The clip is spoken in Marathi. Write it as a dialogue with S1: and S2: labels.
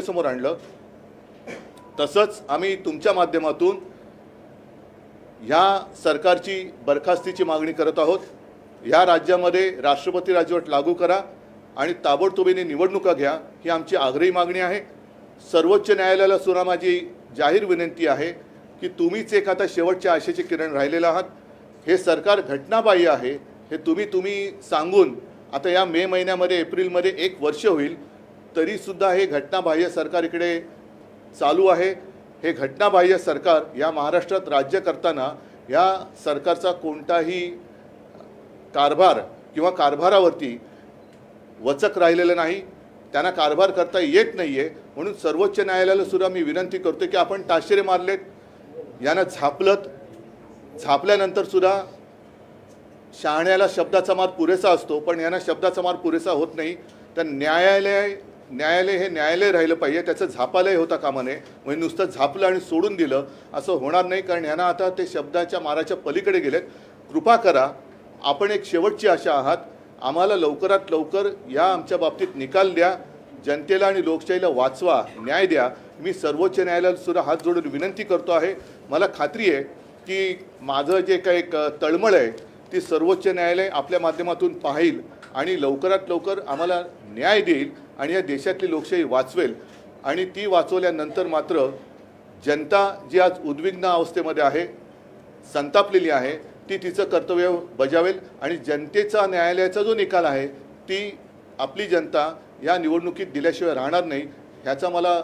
S1: समोर आणलं. तसंच आम्ही तुमच्या माध्यमातून ह्या सरकारची बरखास्तीची मागणी करत आहोत. ह्या राज्यामध्ये राष्ट्रपती राजवट लागू करा आणि ताबडतोबीने निवडणुका घ्या ही आमची आग्रही मागणी आहे. सर्वोच्च न्यायालयाला सुद्धा माझी जाहीर विनंती आहे की तुम्हीच एक आता शेवटच्या आशेचे किरण राहिलेलं आहात. हे सरकार घटनाबाह्य आहे. हे तुम्ही तुम्ही सांगून आता या मे महिन्यामध्ये एप्रिलमध्ये एक वर्ष होईल. तरीसुद्धा हे घटनाबाह्य सरकार इकडे चालू आहे. हे घटनाबाह्य सरकार या महाराष्ट्रात राज्य करताना या सरकारचा कोणताही कारभार किंवा कारभारावरती वचक राहिलेलं नाही. त्यांना कारभार करता येत नाही आहे म्हणून सर्वोच्च न्यायालयाला सुद्धा मी विनंती करतो की आपण ताशेरे मारलेत. यांना झापलत. झापल्यानंतर सुद्धा शहाण्याला शब्दाचा मार पुरेसा असतो पण यांना शब्दाचा मार पुरेसा होत नाही. तर न्यायालय न्यायालय हे न्यायालय राहिलं पाहिजे त्याचं झापालय होता कामा नये म्हणजे नुसतं झापलं आणि सोडून दिलं असं होणार नाही. कारण यांना आता ते शब्दाच्या माराच्या पलीकडे गेलेत. कृपा करा आपण एक शेवटची आशा आहात. आम्हाला लवकरात लवकर या आमच्या बाबतीत निकाल द्या. जनतेला आणि लोकशाहीला वाचवा न्याय द्या. मी सर्वोच्च न्यायालयालासुद्धा हात जोडून विनंती करतो आहे. मला खात्री आहे की माझं जे काही एक तळमळ आहे ती सर्वोच्च न्यायालय आपल्या माध्यमातून पाहिल आणि लवकरात लवकर आम्हाला न्याय देईल. आणि या देशातली लोकशाही वाचवेल आणि ती वाचवल्यानंतर मात्र जनता जी आज उद्विग्न अवस्थेमध्ये आहे संतापलेली आहे ती तिचं कर्तव्य बजावेल आणि जनतेचा न्यायालयाचा जो निकाल आहे ती आपली जनता या निवडणुकीत दिल्याशिवाय राहणार नाही ह्याचा मला